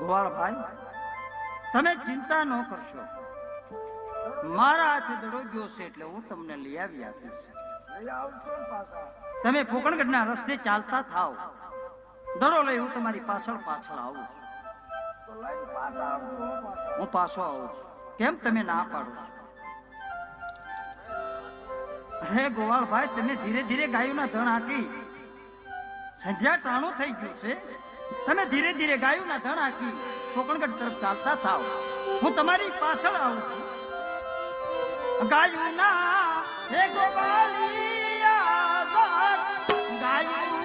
ગોવાળભાઈ, તમે ચિંતા ન કરશો. મારા હાથે દડો ગયો છે એટલે હું તમને લઈ આવી આપીશ. તમે ફોકણગઢના રસ્તે ચાલતા થાવ. દડો લઈ હું તમારી પાછળ પાછળ આવું હો પાછા આવું છું. કેમ તમે ના પાડો હે ગોવાળભાઈ, તમે ધીરે ધીરે ગાયોના ધણ હાકી સંધ્યા ટાણું થઈ ગયું છે. તમે ધીરે ધીરે ગાયોના ધણ આખી કોકણગઢ તરફ ચાલતા થાવ હું તમારી પાછળ આવું છું. ગાયુના હે ગોપાલિયા ગાયું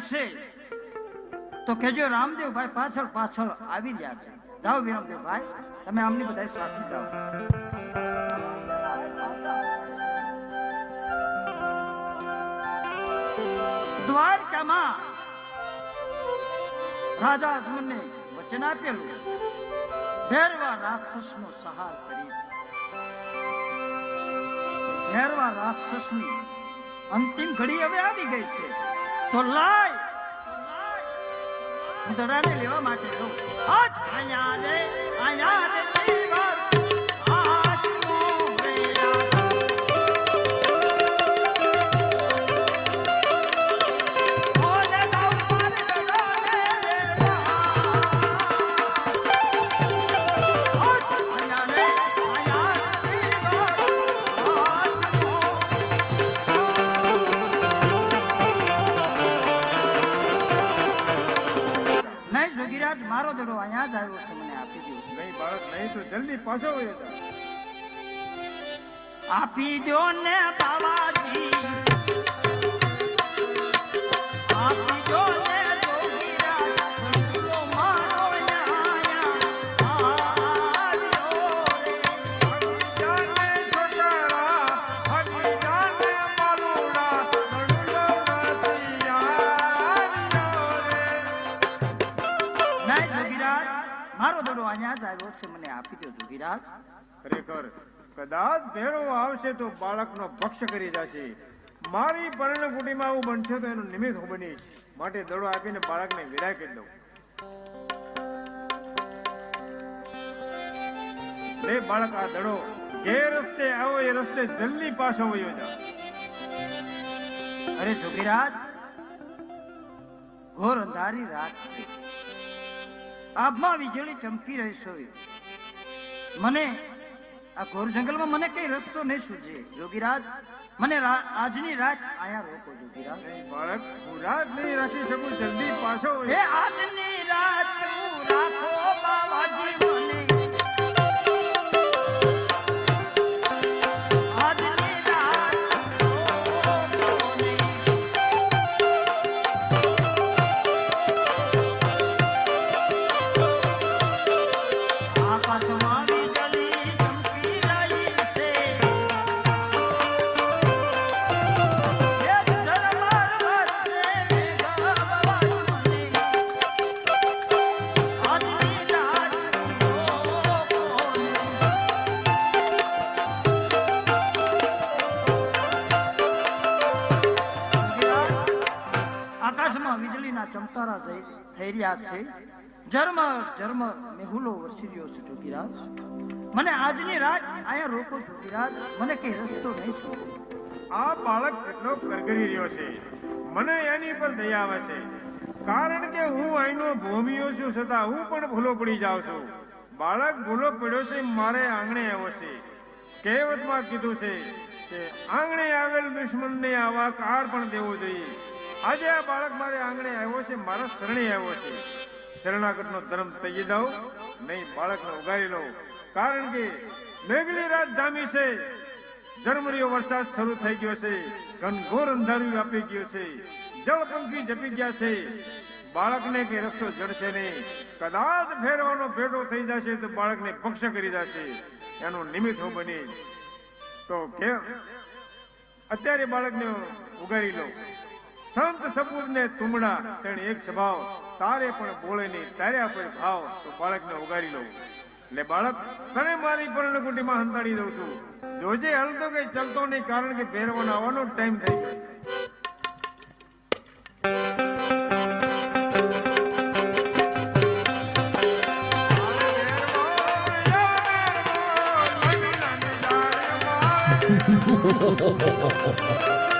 પૂછે તો કેજો રામદેવભાઈ પાછળ પાછળ આવી રહ્યા છે. જાઓ વિરમદેવભાઈ, તમે આમની બધા સાથે જાઓ. દ્વારકામાં રાજા અજમલને વચન આપેલું ભેરવા રાક્ષસનો સહાર કરીશ ભેરવા રાક્ષસની અંતિમ ઘડી હવે આવી ગઈ છે. તો લાય દરાને લેવા માટે જઉં આજ અહીંયા રે અહીંયા મારો દડો અહીંયા જ આવ્યો છે. મને આપી દો નહીં બાળક નહીં તો જલ્દી પાછો વયો આપી દો ને બાવાજી. દો ખરેખર કદાચ ભેળો આવશે તો બાળકનો ભક્ષ કરી જશે. મારી પર્ણકુટીમાં આવું બનશે તો એનું નિમિત્ત હું બનીશ. માટે દડો આપીને બાળકને વિદાય કરી દઉં. લે બાળક, આ દડો જે રસ્તે આવો એ રસ્તે જલ્દી પાછો વયો જા અરે જોગીરાજ ઘોર અંધારી રાત છે. આભમાં વીજળી ચમકી રહી છે. મને આ ઘોર જંગલમાં મને કઈ રસ્તો નહીં સૂજે જોગીરાજ મને આજની રાત આયા રોકો જોગીરાજ બાળક હું રાત નહીં રાખી શકું જલ્દી પાછો હે આજની રાત તું રાખો બાબાજી મને. Come રાત વીજળીના જઈ થઈ રહ્યા છે. જર્મ જર્મ મેહુલો વરસી રહ્યો છે જોગીરાજ મને આજની રાત અહીંયા રોકો જોગીરાજ મને કઈ રસ્તો નહીં શોધો આ બાળક કેટલો કરગરી રહ્યો છે. મને એની પર દયા આવે છે. કારણ કે હું અહીંનો ભૂમિયો છું છતાં હું પણ ભૂલો પડી જાઉં છું. બાળક ભૂલો પડ્યો છે, મારે આંગણે આવ્યો છે. કહેવતમાં કીધું છે કે આંગણે આવેલ દુશ્મનને આવા કાર પણ દેવો જોઈએ. આજે આ બાળક મારે આંગણે આવ્યો છે, મારા શરણે આવ્યો છે. શરણાગતનો ધર્મ તજી દઉં, નહીં બાળકને ઉગારી લઉં. કારણ કે મેઘલી જામી છે. ઝરમરીયો વરસાદ શરૂ થઈ ગયો છે. ઘનઘોર અંધારું વ્યાપી ગયો છે. જળપંખી જપી ગયા છે. બાળકને કે રસ્તો જડશે નહીં. કદાચ ફેરવાનો ભેટો થઈ જશે તો બાળકને ભક્ષ કરી જશે. એનું નિમિત્ત હું બની તો કેમ? અત્યારે બાળકને ઉગારી લો સંત સપૂતને તુમડા, તેણે એક સ્વભાવ, તારે પણ બોલે નહીં, તારે આપણે ભાવ, તો બાળકને ઉગારી લઉં. એટલે બાળક, તને મારી પર્ણકુટીમાં હંતાડી દઉં છું. જોજે હલતો કે ચલતો નહીં, કારણ કે પહેરવાનો આવવાનો ટાઈમ થઈ ગયો.